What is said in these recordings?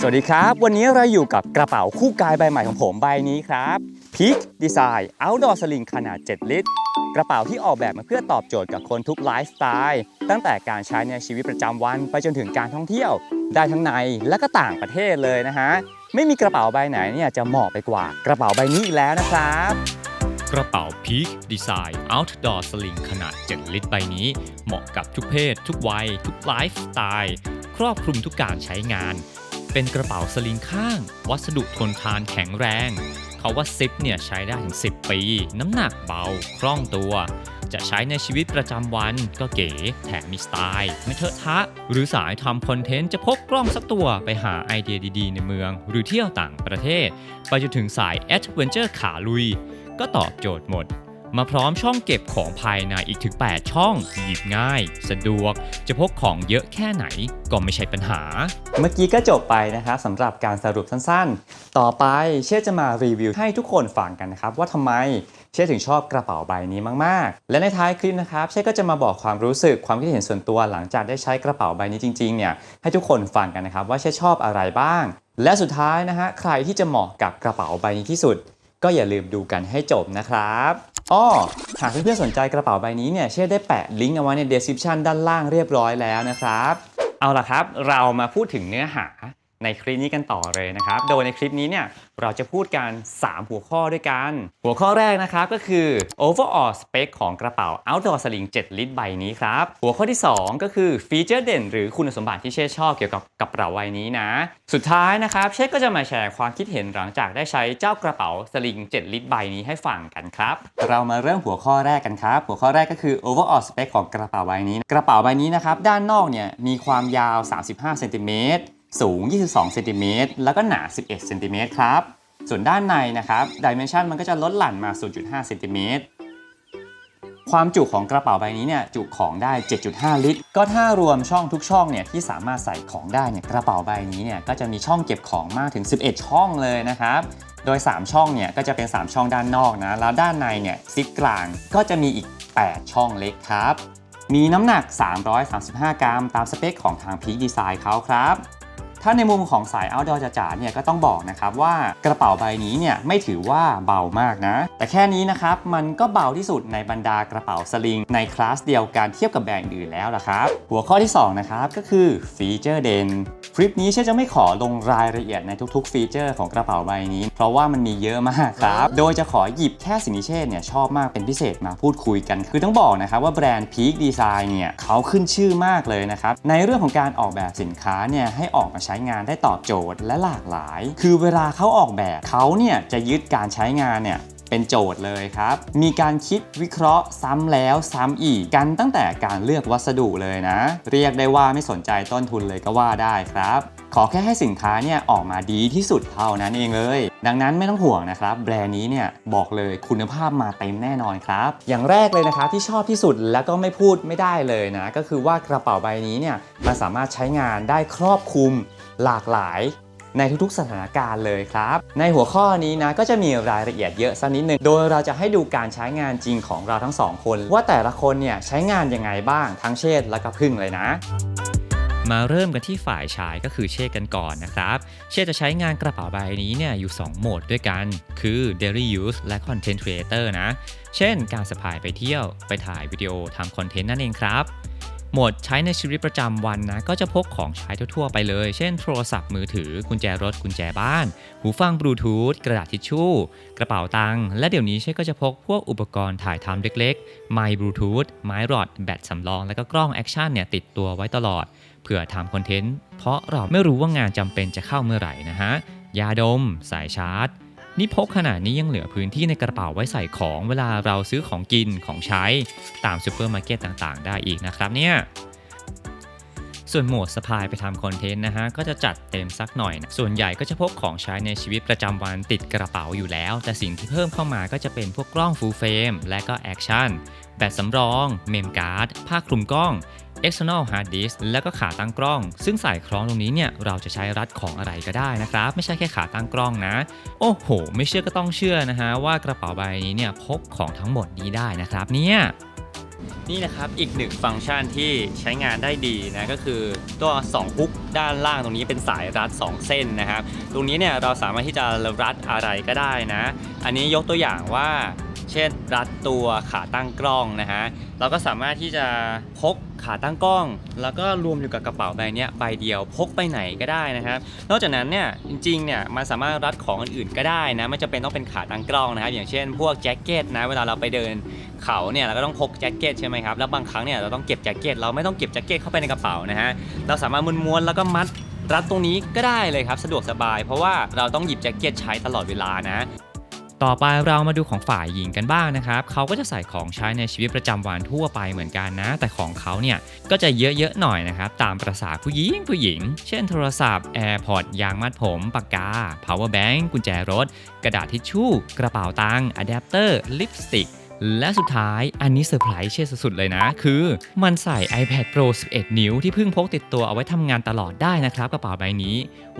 สวัสดีครับ วันนี้เราอยู่กับกระเป๋าคู่กายใบใหม่ของผมใบนี้ครับ Peak Design Outdoor Sling ขนาด 7 ลิตร กระเป๋าที่ออกแบบมาเพื่อตอบโจทย์กับคนทุกไลฟ์สไตล์ตั้งแต่การใช้ในชีวิตประจำวันไปจนถึงการท่องเที่ยว ได้ทั้งในและก็ต่างประเทศเลยนะฮะ ไม่มีกระเป๋าใบไหนเนี่ยจะเหมาะไปกว่ากระเป๋าใบนี้อีกแล้วนะครับกระเป๋า Peak Design Outdoor Sling ขนาด 7 ลิตรใบนี้ เหมาะกับทุกเพศ ทุกวัย ทุกไลฟ์สไตล์ ครอบคลุมทุกการใช้งาน เป็นกระเป๋าสลิงข้าง วัสดุทนทานแข็งแรง เขาว่าซิปเนี่ยใช้ได้ถึง 10 ปี น้ำหนักเบา คล่องตัว จะใช้ในชีวิตประจำวันก็เก๋แถมมีสไตล์ไม่เทอะทะ หรือสายทำคอนเทนต์จะพกกล้องสักตัวไปหาไอเดียดีๆ ในเมือง หรือเที่ยวต่างประเทศ ไปจนถึงสายแอดเวนเจอร์ขาลุย ก็ตอบโจทย์หมด มาพร้อมช่องเก็บของภายในอีกถึง 8 ช่อง หยิบง่าย สะดวก จะพกของเยอะแค่ไหนก็ไม่ใช่ปัญหา เมื่อกี้ก็จบไปนะครับสำหรับการสรุปสั้นๆ ต่อไปเช่จะมารีวิวให้ทุกคนฟังกันนะครับ ว่าทำไมเช่ถึงชอบกระเป๋าใบนี้มากๆ และในท้ายคลิปนะครับเช่ก็จะมาบอกความรู้สึกความคิดเห็นส่วนตัวหลังจากได้ใช้กระเป๋าใบนี้จริงๆเนี่ยให้ทุกคนฟังกันนะครับว่าเช่ชอบอะไรบ้าง และสุดท้ายนะฮะใครที่จะเหมาะกับกระเป๋าใบนี้ที่สุด ก็อย่าลืมดูกันให้จบนะครับ อ้อหากเพื่อนๆสนใจกระเป๋าใบนี้เนี่ยเช่ได้แปะลิงก์เอาไว้ใน description ด้านล่างเรียบร้อยแล้วนะครับ เอาล่ะครับ เรามาพูดถึงเนื้อหา ในคลิปนี้กันต่อเลยนะครับ โดยในคลิปนี้เนี่ยเราจะพูดกัน 3 หัวข้อด้วยกัน หัวข้อแรกนะครับก็คือ overall spec ของกระเป๋า outdoor sling 7 ลิตรใบนี้ครับ หัวข้อที่ 2 ก็คือฟีเจอร์เด่น หรือคุณสมบัติที่เช่ชอบเกี่ยวกับกระเป๋าใบนี้นะ สุดท้ายนะครับเช่ก็จะมาแชร์ความคิดเห็นหลังจากได้ใช้เจ้ากระเป๋าสลิง 7 ลิตรใบนี้ให้ฟังกันครับ เรามาเริ่มหัวข้อแรกกันครับ หัวข้อแรกก็คือ overall spec ของกระเป๋าใบนี้ กระเป๋าใบนี้นะครับด้านนอกเนี่ยมีความยาว 35เซนติเมตร สูง 22 เซนติเมตร แล้วก็หนา 11 เซนติเมตรครับ ส่วนด้านในนะครับดิเมนชันมันก็จะลดหลั่นมา 0.5 เซนติเมตร ความจุของกระเป๋าใบนี้เนี่ยจุของได้ 7.5 ลิตร ก็ถ้ารวมช่องทุกช่องเนี่ยที่สามารถใส่ของได้เนี่ยกระเป๋าใบนี้เนี่ยก็จะมีช่องเก็บของมากถึง 11 ช่องเลยนะครับ โดย 3 ช่องเนี่ยก็จะเป็น 3 ช่องด้านนอกนะ แล้วด้านในเนี่ยซิปกลางก็จะมีอีก 8 ช่องเล็กครับ มีน้ำหนัก 335 กรัม ตามสเปคของทาง Peak Design เขาครับ ถ้าในมุมของสาย outdoor จ๋าๆเนี่ยก็ต้องบอกนะครับว่ากระเป๋าใบนี้เนี่ยไม่ถือว่าเบามากนะ แต่แค่นี้นะครับมันก็เบาที่สุดในบรรดากระเป๋าสลิง ในคลาสเดียวกันเทียบกับแบรนด์อื่นแล้วล่ะครับ หัวข้อที่ 2 นะครับก็คือฟีเจอร์เด่นคลิปนี้เช่จะไม่ขอลงรายละเอียดในทุกๆ ฟีเจอร์ของกระเป๋าใบนี้ เพราะว่ามันมีเยอะมากครับ โดยจะขอหยิบแค่สิ่งที่เช่เนี่ยชอบมากเป็นพิเศษมาพูดคุยกัน คือต้องบอกนะครับว่าแบรนด์ Peak Design เนี่ยเขาขึ้นชื่อมากเลยนะครับในเรื่องของการออกแบบสินค้าเนี่ยให้ออกมาใช้งานได้ตอบโจทย์และหลากหลาย คือเวลาเขาออกแบบเขาเนี่ยจะยึดการใช้งานเนี่ยเป็นโจทย์เลยครับ มีการคิดวิเคราะห์ซ้ำแล้วซ้ำอีกกันตั้งแต่การเลือกวัสดุเลยนะ เรียกได้ว่าไม่สนใจต้นทุนเลยก็ว่าได้ครับ ขอแค่ให้สินค้าเนี่ยออกมาดีที่สุดเท่านั้นเองเลย ดังนั้นไม่ต้องห่วงนะครับ แบรนด์นี้เนี่ยบอกเลยคุณภาพมาเต็มแน่นอนครับ อย่างแรกเลยนะครับที่ชอบที่สุดแล้วก็ไม่พูดไม่ได้เลยนะ ก็คือว่ากระเป๋าใบนี้เนี่ยมันสามารถใช้งานได้ครอบคลุมหลากหลายในทุกๆสถานการณ์เลยครับ ในหัวข้อนี้นะก็จะมีรายละเอียดเยอะสักนิดหนึ่งโดยเราจะให้ดูการใช้งานจริงของเราทั้งสองคน ว่าแต่ละคนเนี่ยใช้งานยังไงบ้างทั้งเชษและก็พึ่งเลยนะ มาเริ่มกันที่ฝ่ายชายก็คือเช่กันก่อนนะครับ เช่จะใช้งานกระเป๋าใบนี้เนี่ยอยู่ 2 โหมดด้วยกัน คือ daily use และ content creator นะ เช่น การสะพายไปเที่ยว ไปถ่ายวิดีโอทำคอนเทนต์นั่นเองครับโหมดใช้ในชีวิตประจำวันนะ ก็จะพกของใช้ทั่วๆไปเลย เช่นโทรศัพท์มือถือ กุญแจรถ กุญแจบ้าน หูฟังบลูทูธกระดาษทิชชู่ กระเป๋าตังค์และเดี๋ยวนี้เช่ก็จะพกพวกอุปกรณ์ถ่ายทำเล็กๆ ไมค์บลูทูธไม้รอด แบตสำรอง และก็กล้องแอคชั่นเนี่ยติดตัวไว้ตลอด พื่อทำคอนเทนต์ เพราะเราไม่รู้ว่างานจำเป็นจะเข้าเมื่อไหร่นะฮะ ยาดม สายชาร์จ นี่พกขนาดนี้ยังเหลือพื้นที่ในกระเป๋าไว้ใส่ของเวลาเราซื้อของกินของใช้ตามซูเปอร์มาร์เก็ตต่างๆ ได้อีกนะครับเนี่ยส่วนโหมดสะพายไปทำคอนเทนต์นะฮะ ก็จะจัดเต็มสักหน่อยนะส่วนใหญ่ก็จะพกของใช้ในชีวิตประจำวันติดกระเป๋าอยู่แล้ว แต่สิ่งที่เพิ่มเข้ามาก็จะเป็นพวกกล้องฟูลเฟรมและก็แอคชั่นแบตสำรอง เมมการ์ด ผ้าคลุมกล้อง external hard disk แล้วก็ขาตั้งกล้อง ซึ่งสายคล้องตรงนี้เนี่ยเราจะใช้รัดของอะไรก็ได้นะครับ ไม่ใช่แค่ขาตั้งกล้องนะ โอ้โห ไม่เชื่อก็ต้องเชื่อนะฮะว่ากระเป๋าใบนี้เนี่ยพกของทั้งหมดนี้ได้นะครับเนี่ยนี่นะครับอีกหนึ่งฟังก์ชันที่ใช้งานได้ดีนะก็คือตัว2ฮุกด้านล่างตรงนี้เป็นสายรัด 2 เส้นนะครับ ตรงนี้เนี่ยเราสามารถที่จะรัดอะไรก็ได้นะ อันนี้ยกตัวอย่างว่า เช่นรัดตัวขาตั้งกล้องนะฮะเราก็สามารถที่จะพกขาตั้งกล้อง แล้วก็รวมอยู่กับกระเป๋าใบเนี้ยใบเดียวพกไปไหนก็ได้นะครับนอกจากนั้นเนี่ยจริงๆเนี่ยมันสามารถรัดของอื่นๆก็ได้นะไม่จำเป็นต้องเป็นขาตั้งกล้องนะครับอย่างเช่น พวกแจ็คเก็ตนะเวลาเราไปเดินเขาเนี่ยเราก็ต้องพกแจ็คเก็ตใช่ไหมครับแล้วบางครั้งเนี่ยเราต้องเก็บแจ็คเก็ตเราไม่ต้องเก็บแจ็คเก็ตเข้าไปในกระเป๋านะฮะเราสามารถม้วนๆแล้วก็มัดรัดตรงนี้ก็ได้เลยครับสะดวกสบาย เพราะว่าเราต้องหยิบแจ็คเก็ตใช้ตลอดเวลานะ ต่อไปเรามาดูของฝ่ายหญิงกันบ้างนะครับ เขาก็จะใส่ของใช้ในชีวิตประจำวันทั่วไปเหมือนกันนะ แต่ของเขาเนี่ยก็จะเยอะๆหน่อยนะครับ ตามประษาผู้หญิงผู้หญิง เช่นโทรศัพท์ AirPod ยางมัดผม ปากกา power bank กุญแจรถ กระดาษทิชชู่ กระเป๋าตังค์อะแดปเตอร์ ลิปสติก และสุดท้ายอันนี้เซอร์ไพรส์เช่สุดๆเลยนะ คือมันใส่ iPad Pro 11 นิ้วที่เพิ่งพกติดตัวเอาไว้ทำงานตลอดได้นะครับ กระเป๋าใบนี้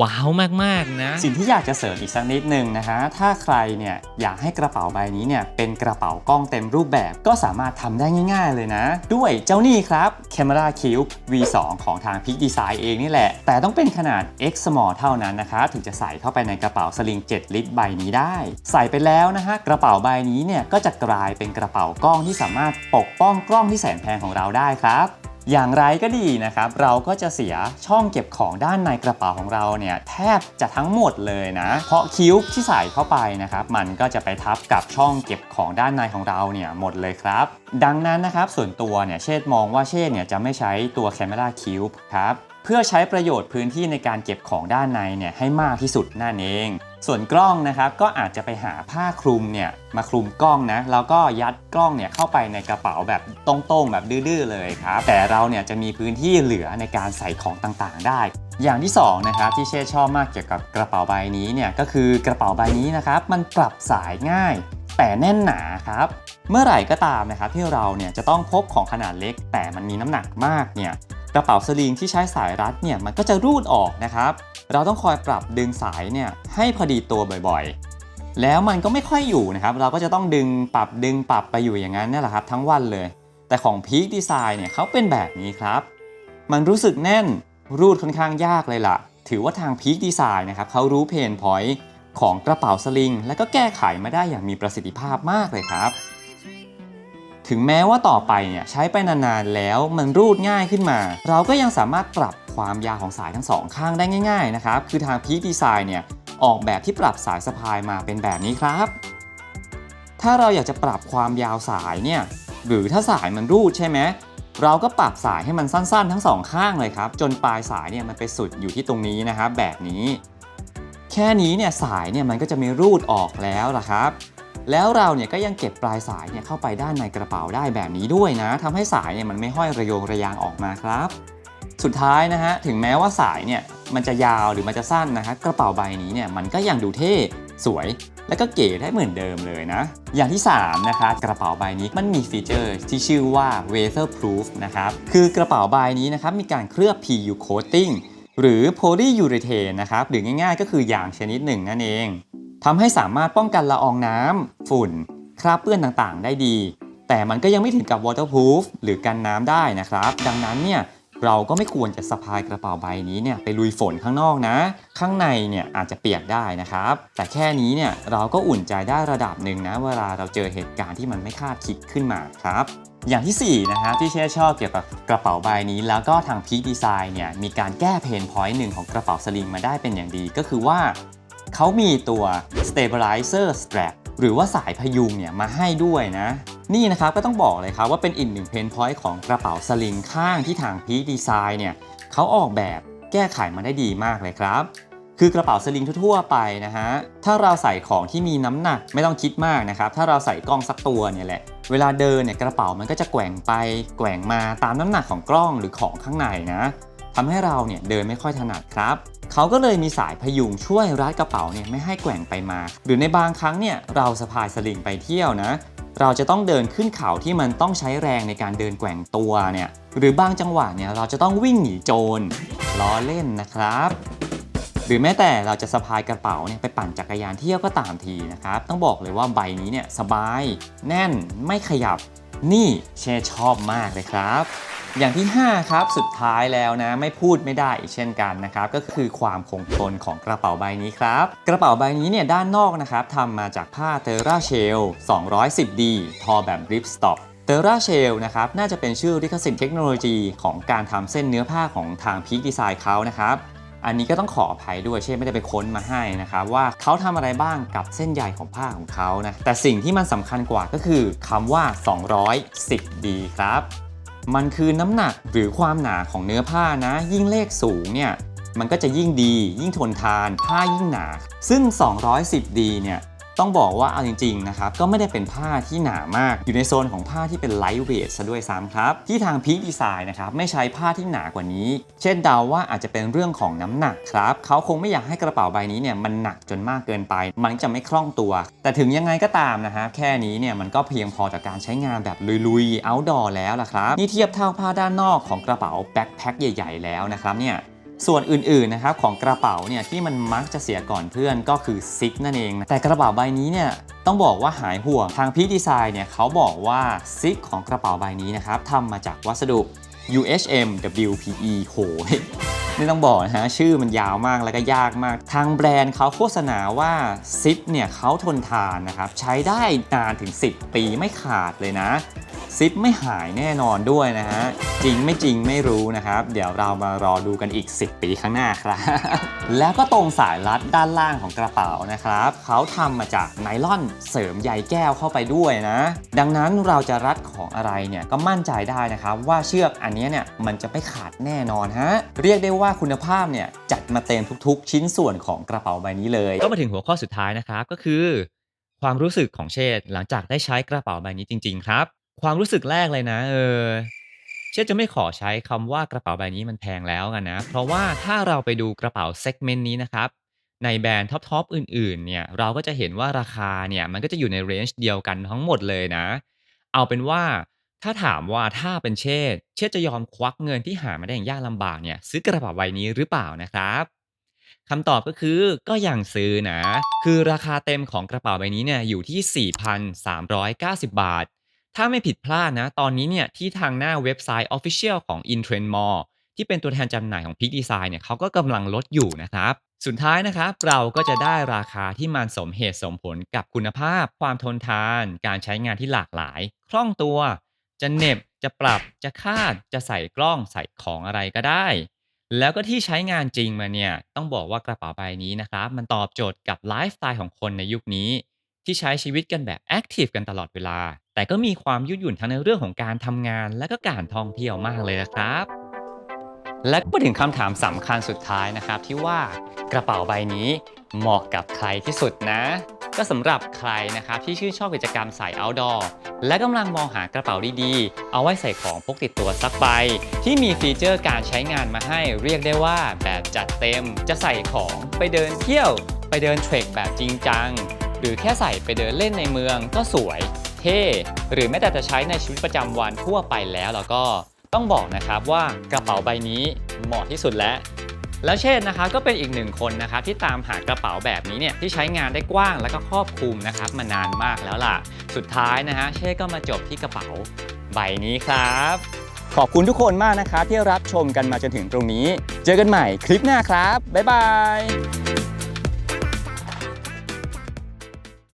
ว้าวมากๆนะ สิ่งที่อยากจะเสริมอีกสักนิดนึงนะฮะถ้าใครเนี่ยอยากให้กระเป๋าใบนี้เนี่ยเป็นกระเป๋ากล้องเต็มรูปแบบก็สามารถทำได้ง่าย ๆ เลยนะ ด้วยเจ้านี่ครับ Camera Cube V2 ของทาง Peak Design เองนี่แหละ แต่ต้องเป็นขนาด X Small เท่านั้นนะคะ ถึงจะใส่เข้าไปในกระเป๋าสลิง 7 ลิตรใบนี้ได้ ใส่ไปแล้วนะฮะกระเป๋าใบนี้เนี่ยก็จะกลายเป็นกระเป๋ากล้องที่สามารถปกป้องกล้องที่แสนแพงของเราได้ครับอย่างไรก็ดีนะครับ เราก็จะเสียช่องเก็บของด้านในกระเป๋าของเราเนี่ยแทบจะทั้งหมดเลยนะ เพราะคิ้วที่ใส่เข้าไปนะครับ มันก็จะไปทับกับช่องเก็บของด้านในของเราเนี่ยหมดเลยครับ ดังนั้นนะครับส่วนตัวเนี่ยเชษมองว่าเชษเนี่ยจะไม่ใช้ตัว Camera Cube ครับ เพื่อใช้ประโยชน์พื้นที่ในการเก็บของด้านในเนี่ยให้มากที่สุดนั่นเอง ส่วนกล้องนะครับก็อาจจะไปหาผ้าคลุมเนี่ยมาคลุมกล้องนะแล้วก็ยัดกล้องเนี่ยเข้าไปในกระเป๋าแบบตรงๆแบบดื้อๆเลยครับแต่เราเนี่ยจะมีพื้นที่เหลือในการใส่ของต่างๆได้ อย่างที่สองนะครับที่เชษชอบมากเกี่ยวกับกระเป๋าใบนี้เนี่ยก็คือกระเป๋าใบนี้นะครับมันปรับสายง่าย แต่แน่นหนาครับเมื่อไหร่ก็ตามนะครับที่เราเนี่ยจะต้องพกของขนาดเล็ก แต่มันมีน้ำหนักมากเนี่ย กระเป๋าสลิงที่ใช้สายรัดเนี่ยมันก็จะรูดออกนะครับ เราต้องคอยปรับดึงสายเนี่ยให้พอดีตัวบ่อยๆ แล้วมันก็ไม่ค่อยอยู่นะครับ เราก็จะต้องดึงปรับดึงปรับไปอยู่อย่างนั้นนี่แหละครับ ทั้งวันเลย แต่ของ Peak Design เนี่ยเขาเป็นแบบนี้ครับ มันรู้สึกแน่นรูดค่อนข้างยากเลยล่ะ ถือว่าทาง Peak Design นะครับเขารู้เพนพอยต์ของกระเป๋าสลิง และก็แก้ไขมาได้อย่างมีประสิทธิภาพมากเลยครับ ถึงแม้ว่าต่อไปเนี่ยใช้ไปนานๆแล้วมันรูดง่ายขึ้นมา เราก็ยังสามารถปรับความยาวของสายทั้งสองข้างได้ง่ายๆนะครับ คือทาง Peak Design เนี่ยออกแบบที่ปรับสายสะพายมาเป็นแบบนี้ครับ ถ้าเราอยากจะปรับความยาวสายเนี่ยหรือถ้าสายมันรูดใช่ไหมเราก็ปรับสายให้มันสั้นๆ ทั้งสองข้างเลยครับ จนปลายสายเนี่ยมันไปสุดอยู่ที่ตรงนี้นะครับแบบนี้ แค่นี้เนี่ยสายเนี่ยมันก็จะไม่รูดออกแล้วล่ะครับ แล้วเราเนี่ยก็ยังเก็บปลายสายเนี่ยเข้าไปด้านในกระเป๋าได้แบบนี้ด้วยนะทำให้สายเนี่ยมันไม่ห้อยระโยงระยางออกมาครับ สุดท้ายนะฮะถึงแม้ว่าสายเนี่ยมันจะยาวหรือมันจะสั้นนะฮะกระเป๋าใบนี้เนี่ยมันก็ยังดูเท่สวย และก็เก๋ได้เหมือนเดิมเลยนะ อย่างที่ 3 นะคะกระเป๋าใบนี้มันมีฟีเจอร์ที่ชื่อว่า weatherproof นะครับคือกระเป๋าใบนี้นะครับมีการเคลือบ PU coating หรือ polyurethane นะครับหรือง่ายๆ ก็คือยางชนิดหนึ่งนั่นเอง ทำให้สามารถป้องกันละอองน้ำฝุ่น คราบเปื้อนต่างๆ ได้ดี แต่มันก็ยังไม่ถึงกับ waterproof หรือกันน้ำได้นะครับ ดังนั้นเนี่ยเราก็ไม่ควรจะสะพายกระเป๋าใบนี้เนี่ยไปลุยฝนข้างนอกนะ ข้างในเนี่ยอาจจะเปียกได้นะครับ แต่แค่นี้เนี่ยเราก็อุ่นใจได้ระดับหนึ่งนะเวลาเราเจอเหตุการณ์ที่มันไม่คาดคิดขึ้นมาครับอย่างที่4นะครับที่เช่ชอบเกี่ยวกับกระเป๋าใบนี้ แล้วก็ทาง Peak Design เนี่ยมีการแก้เพนพอยต์หนึ่งของกระเป๋าสลิงมาได้เป็นอย่างดี ก็คือว่า เขามีตัว stabilizer strap หรือว่าสายพยุงเนี่ยมาให้ด้วยนะ นี่นะครับก็ต้องบอกเลยครับว่าเป็นอีกหนึ่งเพนพอยต์ของกระเป๋าสลิงข้างที่ทาง Peak Design เนี่ยเขาออกแบบแก้ไขมาได้ดีมากเลยครับ คือกระเป๋าสลิงทั่วๆไปนะฮะ ถ้าเราใส่ของที่มีน้ำหนักไม่ต้องคิดมากนะครับ ถ้าเราใส่กล้องสักตัวเนี่ยแหละ เวลาเดินเนี่ยกระเป๋ามันก็จะแกว่งไปแกว่งมาตามน้ำหนักของกล้องหรือของข้างในนะ ทำให้เราเนี่ยเดินไม่ค่อยถนัดครับเขาก็เลยมีสายพยุงช่วยรัดกระเป๋าเนี่ยไม่ให้แกว่งไปมา หรือในบางครั้งเนี่ยเราสะพายสลิงไปเที่ยวนะ เราจะต้องเดินขึ้นเขาที่มันต้องใช้แรงในการเดินแกว่งตัวเนี่ยหรือบางจังหวะเนี่ยเราจะต้องวิ่งหนีโจรล้อเล่นนะครับหรือแม้แต่เราจะสะพายกระเป๋าเนี่ยไปปั่นจักรยานเที่ยวก็ตามทีนะครับ ต้องบอกเลยว่าใบนี้เนี่ยสบาย แน่นไม่ขยับ นี่เชชอบมากเลยครับ อย่างที่ 5 ครับ สุดท้ายแล้วนะ ไม่พูดไม่ได้อีกเช่นกันนะครับ ก็คือความคงทนของกระเป๋าใบนี้ครับ กระเป๋าใบนี้เนี่ยด้านนอกนะครับทำมาจากผ้าเตอร่าเชล 210D ทอแบบริปสต็อปเตอร่าเชลนะครับน่าจะเป็นชื่อลิขสิทธิ์เทคโนโลยีของการทำเส้นเนื้อผ้าของทางพีคดีไซน์เขานะครับอันนี้ก็ต้องขออภัยด้วยเช่นไม่ได้ไปค้นมาให้นะครับว่าเขาทำอะไรบ้างกับเส้นใยของผ้าของเขานะแต่สิ่งที่มันสำคัญกว่าก็คือคำว่า 210D ครับ มันคือน้ำหนักหรือความหนาของเนื้อผ้านะ ยิ่งเลขสูงเนี่ยมันก็จะยิ่งดี ยิ่งทนทานผ้ายิ่งหนา ซึ่ง 210D เนี่ย ต้องบอกว่าเอาจริงๆนะครับก็ไม่ได้เป็นผ้าที่หนามากอยู่ในโซนของผ้าที่เป็นไลท์เวทซะด้วยซ้ำครับ ที่ทางพีคดีไซน์นะครับไม่ใช้ผ้าที่หนากว่านี้ เช่นเดาว่าอาจจะเป็นเรื่องของน้ำหนักครับเขาคงไม่อยากให้กระเป๋าใบนี้เนี่ยมันหนักจนมากเกินไป มันจะไม่คล่องตัว แต่ถึงยังไงก็ตามนะฮะแค่นี้เนี่ยมันก็เพียงพอต่อการใช้งานแบบลุยๆ outdoor แล้วล่ะครับนี่เทียบเท่าผ้าด้านนอกของกระเป๋าแบ็คแพ็คใหญ่ ๆ แล้วนะครับเนี่ย ส่วนอื่นๆนะครับของกระเป๋าเนี่ยที่มันมักจะเสียก่อนเพื่อนก็คือซิปนั่นเองแต่กระเป๋าใบนี้เนี่ยต้องบอกว่าหายห่วงทางพีดีไซน์เนี่ยเขาบอกว่าซิปของกระเป๋าใบนี้นะครับทำมาจากวัสดุ UHM WPE โหไม่ต้องบอกนะฮะชื่อมันยาวมากแล้วก็ยากมาก ทางแบรนด์เขาโฆษณาว่าซิปเนี่ยเขาทนทานนะครับ ใช้ได้นานถึง 10 ปีไม่ขาดเลยนะ ซิปไม่หายแน่นอนด้วยนะฮะ จริงไม่จริงไม่รู้นะครับ เดี๋ยวเรามารอดูกันอีก 10 ปีข้างหน้าครับ แล้วก็ตรงสายรัดด้านล่างของกระเป๋านะครับ เขาทำมาจากไนล่อนเสริมใยแก้วเข้าไปด้วยนะ ดังนั้นเราจะรัดของอะไรเนี่ยก็มั่นใจได้นะครับ ว่าเชือกอันนี้เนี่ยมันจะไม่ขาดแน่นอนฮะ เรียกได้ว่าคุณภาพเนี่ยจัดมาเต็มทุกๆ ชิ้นส่วนของกระเป๋าใบนี้เลย ก็มาถึงหัวข้อสุดท้ายนะครับก็คือ ความรู้สึกของเชษฐ์หลังจากได้ใช้กระเป๋าใบนี้จริง ๆ ครับ ความรู้สึกแรกเลยนะ เออ เชษฐ์จะไม่ขอใช้คำว่ากระเป๋าใบนี้มันแพงแล้วกันนะ เพราะว่าถ้าเราไปดูกระเป๋าเซกเมนต์นี้นะครับ ในแบรนด์ท็อปๆอื่น ๆ เนี่ย เราก็จะเห็นว่าราคาเนี่ยมันก็จะอยู่ในเรนจ์เดียวกันทั้งหมดเลยนะ เอาเป็นว่าถ้าถามว่าถ้าเป็นเชษเชษจะยอมควักเงินที่หามาได้อย่างยากลำบากเนี่ยซื้อกระเป๋าใบนี้หรือเปล่านะครับคำตอบก็คือก็ยังซื้อนะ คือราคาเต็มของกระเป๋าใบนี้เนี่ยอยู่ที่ 4,390 บาท ถ้าไม่ผิดพลาดนะ ตอนนี้เนี่ยที่ทางหน้าเว็บไซต์ Official ของ Intrend Mall ที่เป็นตัวแทนจำหน่ายของ Peak Design เนี่ยเขาก็กำลังลดอยู่นะครับ สุดท้ายนะครับ เราก็จะได้ราคาที่มันสมเหตุสมผลกับคุณภาพ ความทนทาน การใช้งานที่หลากหลาย คล่องตัว จะเน็บ จะปรับ จะคาด จะใส่กล้องใส่ของอะไรก็ได้ แล้วก็ที่ใช้งานจริงมาเนี่ยต้องบอกว่ากระเป๋าใบนี้นะครับมันตอบโจทย์กับไลฟ์สไตล์ของคนในยุคนี้ ที่ใช้ชีวิตกันแบบแอคทีฟกันตลอดเวลา แต่ก็มีความยืดหยุ่นทั้งในเรื่องของการทำงานและก็การท่องเที่ยวมากเลยนะครับ และก็มาถึงคำถามสำคัญสุดท้ายนะครับ ที่ว่ากระเป๋าใบนี้เหมาะกับใครที่สุดนะ ก็สำหรับใครนะครับที่ชื่นชอบกิจกรรมสาย outdoor และกำลังมองหากระเป๋าดีๆ เอาไว้ใส่ของพกติดตัวสักใบ ที่มีฟีเจอร์การใช้งานมาให้เรียกได้ว่าแบบจัดเต็ม จะใส่ของไปเดินเที่ยว ไปเดินเทรคแบบจริงจัง หรือแค่ใส่ไปเดินเล่นในเมืองก็สวย เท่ หรือแม้แต่จะใช้ในชีวิตประจำวันทั่วไปแล้วแล้วก็ต้องบอกนะครับว่ากระเป๋าใบนี้เหมาะที่สุดแล้ว แล้วเชษฐ์นะครับก็เป็นอีกหนึ่งคนนะครับที่ตามหากระเป๋าแบบนี้เนี่ยที่ใช้งานได้กว้างและก็ครอบคลุมนะครับมานานมากแล้วล่ะ สุดท้ายนะฮะเชษฐ์ก็มาจบที่กระเป๋าใบนี้ครับ ขอบคุณทุกคนมากนะครับที่รับชมกันมาจนถึงตรงนี้ เจอกันใหม่คลิปหน้าครับ บ๊ายบาย